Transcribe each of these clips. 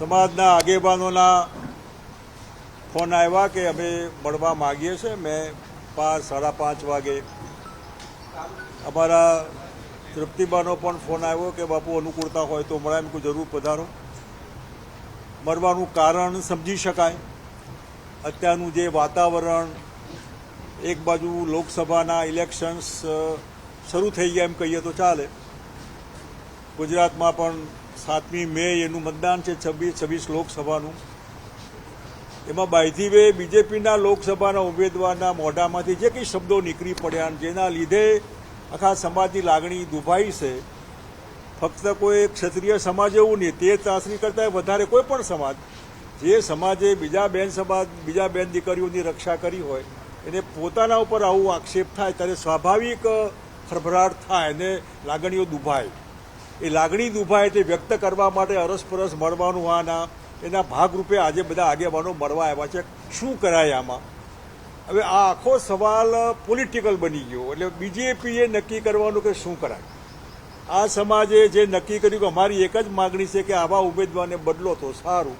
સમાજના આગેવાનોના ફોન આવ્યા કે અમે મળવા માગીએ છીએ. મેં પાંચ સાડા પાંચ વાગે અમારા તૃપ્તિબાનો પણ ફોન આવ્યો કે બાપુ અનુકૂળતા હોય તો મળે એમ કોઈ જરૂર પધારો. મળવાનું કારણ સમજી શકાય. અત્યારનું જે વાતાવરણ, એક બાજુ લોકસભાના ઇલેક્શન્સ શરૂ થઈ ગયા એમ કહીએ તો ચાલે. ગુજરાતમાં પણ સાતમી મે એનું મતદાન છે છવ્વીસ છવ્વીસ લોકસભાનું. એમાં બાયથી વે બીજેપીના લોકસભાના ઉમેદવારના મોઢામાંથી જે કંઈ શબ્દો નીકળી પડ્યા જેના લીધે આખા સમાજની લાગણી દુભાઈ છે. ફક્ત કોઈ ક્ષત્રિય સમાજ એવું નહીં તે ચાસણી કરતાં વધારે કોઈ પણ સમાજ, જે સમાજે બીજા બેન સમાજ, બીજા બેન દીકરીઓની રક્ષા કરી હોય, એને પોતાના ઉપર આવું આક્ષેપ થાય ત્યારે સ્વાભાવિક ખરભરાટ થાય અને લાગણીઓ દુભાય. એ લાગણી દુભાય તે વ્યક્ત કરવા માટે અરસપરસ મળવાનું આના એના ભાગરૂપે આજે બધા આગેવાનો મળવા આવ્યા છે. શું કરાય આમાં? હવે આ આખો સવાલ પોલિટિકલ બની ગયો. એટલે બીજેપીએ નક્કી કરવાનું કે શું કરાય? આ સમાજે જે નક્કી કર્યું કે અમારી એક જ માગણી છે કે આવા ઉમેદવારને બદલો તો સારું.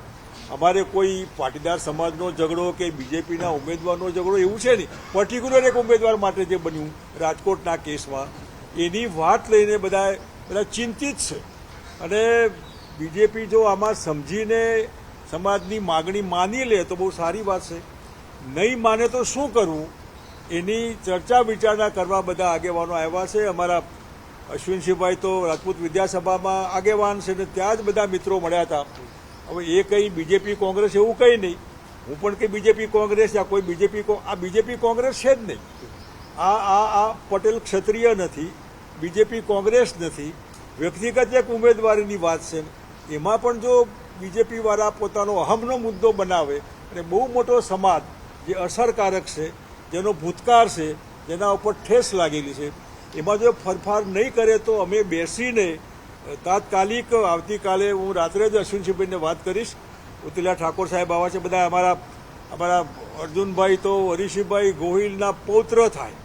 અમારે કોઈ પાટીદાર સમાજનો ઝઘડો કે બીજેપીના ઉમેદવારનો ઝઘડો એવું છે નહીં. પર્ટિક્યુલર એક ઉમેદવાર માટે જે બન્યું, રાજકોટના કેસમાં. એની વાત લઈને બધા બધા ચિંતિત છે. અને બીજેપી જો આમાં સમજીને સમાજની માગણી માની લે તો બહુ સારી વાત છે. નહીં માને તો શું કરવું એની ચર્ચા વિચારણા કરવા બધા આગેવાનો આવ્યા છે. અમારા અશ્વિનસિંહભાઈ તો રાજપૂત વિદ્યાસભામાં આગેવાન છે ને ત્યાં જ બધા મિત્રો મળ્યા હતા. હવે એ કંઈ બીજેપી કોંગ્રેસ એવું કંઈ નહીં. હું પણ કંઈ બીજેપી કોંગ્રેસ યા કોઈ બીજેપી આ બીજેપી કોંગ્રેસ છે જ નહીં. આ આ આ પટેલ ક્ષત્રિય નથી. બીજેપી કોંગ્રેસ નથી. વ્યક્તિગત એક ઉમેદવારીની વાત છે. એમાં પણ જો બીજેપી વાળા પોતાનો અહમનો મુદ્દો બનાવે અને બહુ મોટો સમાજ જે અસરકારક છે, જેનો ભૂતકાળ છે, જેના ઉપર ઠેસ લાગેલી છે, એમાં જો ફરફાર નહીં કરે તો અમે બેસીને તાત્કાલિક આવતીકાલે હું રાત્રે જ અશ્વિનસિંહભાઈને વાત કરીશ. ઉતિલા ઠાકોર સાહેબ આવા છે. બધા અમારા અમારા અર્જુનભાઈ તો હરીશભાઈ ગોહિલના પૌત્ર થાય.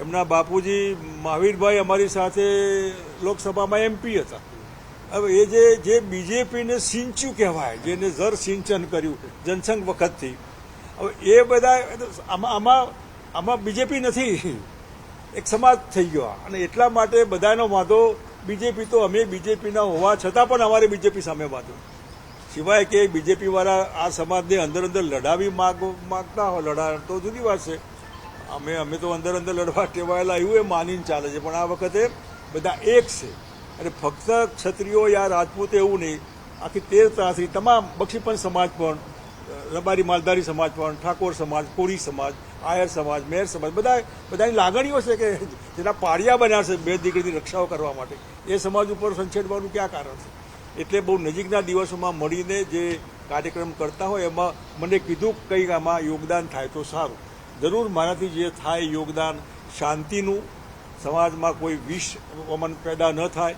એમના બાપુજી મહાવીરભાઈ અમારી સાથે લોકસભામાં એમપી હતા. હવે એ જે જે બીજેપીને સિંચ્યું કહેવાય, જેને જર સિંચન કર્યું જનસંઘ વખતથી, હવે એ બધા, આમાં આમાં આમાં બીજેપી નથી. એક સમાજ થઈ ગયો અને એટલા માટે બધાનો વાંધો, બીજેપી તો અમે બીજેપીના હોવા છતાં પણ અમારે બીજેપી સામે વાંધો. સિવાય કે બીજેપીવાળા આ સમાજને અંદર અંદર લડાવી માગ, માગતા હોય લડા તો જુદી વાત છે. અમે અમે તો અંદર અંદર લડવા ટેવાયેલા એવું એ માનીને ચાલે છે, પણ આ વખતે બધા એક છે. અને ફક્ત ક્ષત્રિયો યા રાજપૂત એવું નહીં, આખી તેર ત્રાસી તમામ બક્ષીપંચ સમાજ પણ, રબારી માલધારી સમાજ પણ, ઠાકોર સમાજ, કોળી સમાજ, આયર સમાજ મેર સમાજ, બધા બધાની લાગણીઓ છે કે જેના પાળિયા બન્યા છે બે દીકરીની રક્ષાઓ કરવા માટે. એ સમાજ ઉપર સંછેડવાનું ક્યાં કારણ છે? એટલે બહુ નજીકના દિવસોમાં મળીને જે કાર્યક્રમ કરતા હોય એમાં મને કીધું કંઈક આમાં યોગદાન થાય તો સારું. જરૂર મારાથી જે થાય યોગદાન, શાંતિનું, સમાજમાં કોઈ વિષ અમન પેદા ન થાય,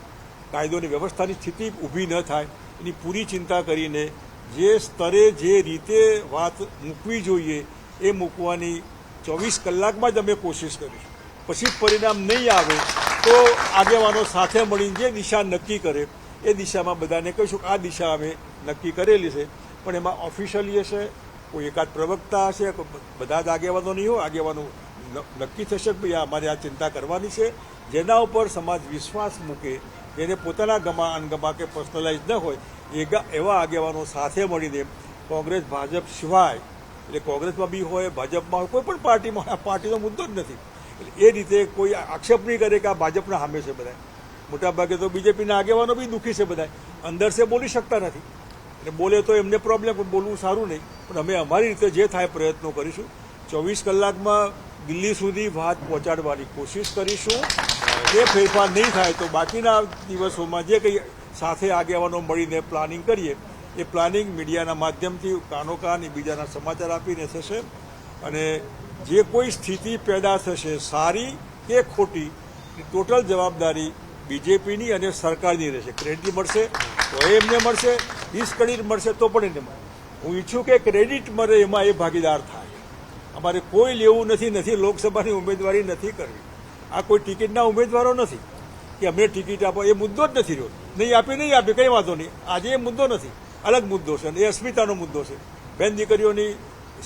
કાયદોની વ્યવસ્થાની સ્થિતિ ઊભી ન થાય, એની પૂરી ચિંતા કરીને જે સ્તરે જે રીતે વાત મૂકવી જોઈએ, એ મૂકવાની ચોવીસ કલાકમાં જ અમે કોશિશ કરીશું. પછી પરિણામ નહીં આવે તો આગેવાનો સાથે મળીને જે દિશા નક્કી કરે, એ દિશામાં બધાને કહીશું આ દિશા અમે નક્કી કરેલી છે. પણ એમાં ઓફિશિયલી હશે કોઈ એકાદ પ્રવક્તા હશે બધા જ આગેવાનો નહીં હોય, આગેવાનો નક્કી થશે કે ભાઈ અમારે આ ચિંતા કરવાની છે. જેના ઉપર સમાજ વિશ્વાસ મૂકે, જેને પોતાના ગમા અનગમા કે પર્સનલાઇઝ ન હોય એવા આગેવાનો સાથે મળીને કોંગ્રેસ, ભાજપ સિવાય, એટલે કોંગ્રેસમાં બી હોય, ભાજપમાં હોય, કોઈ પણ પાર્ટીમાં આ પાર્ટીનો મુદ્દો જ નથી. એટલે એ રીતે કોઈ આક્ષેપ નહીં કરે કે આ ભાજપના હામે છે બધા મોટાભાગે તો બીજેપીના આગેવાનો બી દુઃખી છે બધા અંદર છે, બોલી શકતા નથી. એટલે બોલે તો એમને પ્રોબ્લેમ પણ બોલવું સારું નહીં. પણ અમે અમારી રીતે જે થાય પ્રયત્નો કરીશું, ચોવીસ કલાકમાં દિલ્હી સુધી વાત પહોંચાડવાની કોશિશ કરીશું. જે ફેરફાર નહીં થાય તો બાકીના દિવસોમાં જે કંઈ સાથે આગેવાનો મળીને પ્લાનિંગ કરીએ, એ પ્લાનિંગ મીડિયાના માધ્યમથી કાનો બીજાના સમાચાર આપીને થશે. અને જે કોઈ સ્થિતિ પેદા થશે, સારી કે ખોટી ટોટલ જવાબદારી બીજેપીની અને સરકારની રહેશે. ક્રેડિટ મળશે, તો એમને મળશે. ડિસક્રેડિટ મળશે તો પણ એને મળે. હું ઈચ્છું કે ક્રેડિટ મળે એમાં એ ભાગીદાર થાય. અમારે કોઈ લેવું નથી નથી, લોકસભાની ઉમેદવારી નથી કરવી. આ કોઈ ટિકિટના ઉમેદવારો નથી. કે અમને ટિકિટ આપો, એ મુદ્દો જ નથી રહ્યો. નહીં આપી નહીં આપી, કંઈ વાંધો નહીં. આજે એ મુદ્દો નથી. અલગ મુદ્દો છે અને એ અસ્મિતાનો મુદ્દો છે. બેન દીકરીઓની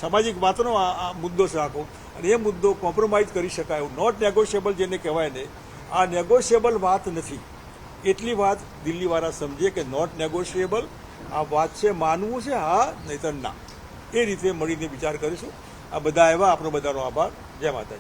સામાજિક વાતનો આ મુદ્દો છે આખો. અને એ મુદ્દો કોમ્પ્રોમાઇઝ કરી શકાય એવું. નોટ નેગોશિયેબલ જેને કહેવાય ને, આ નેગોશિયેબલ વાત નથી. એટલી વાત દિલ્હીવાળા સમજે કે નોટ નેગોશિયેબલ આ વાત છે, માનવું છે, હા, નહીતર ના. એ રીતે મળીને વિચાર કરીશું. આ બધા આવ્યા આપણો બધાનો આભાર. જય માતાજી.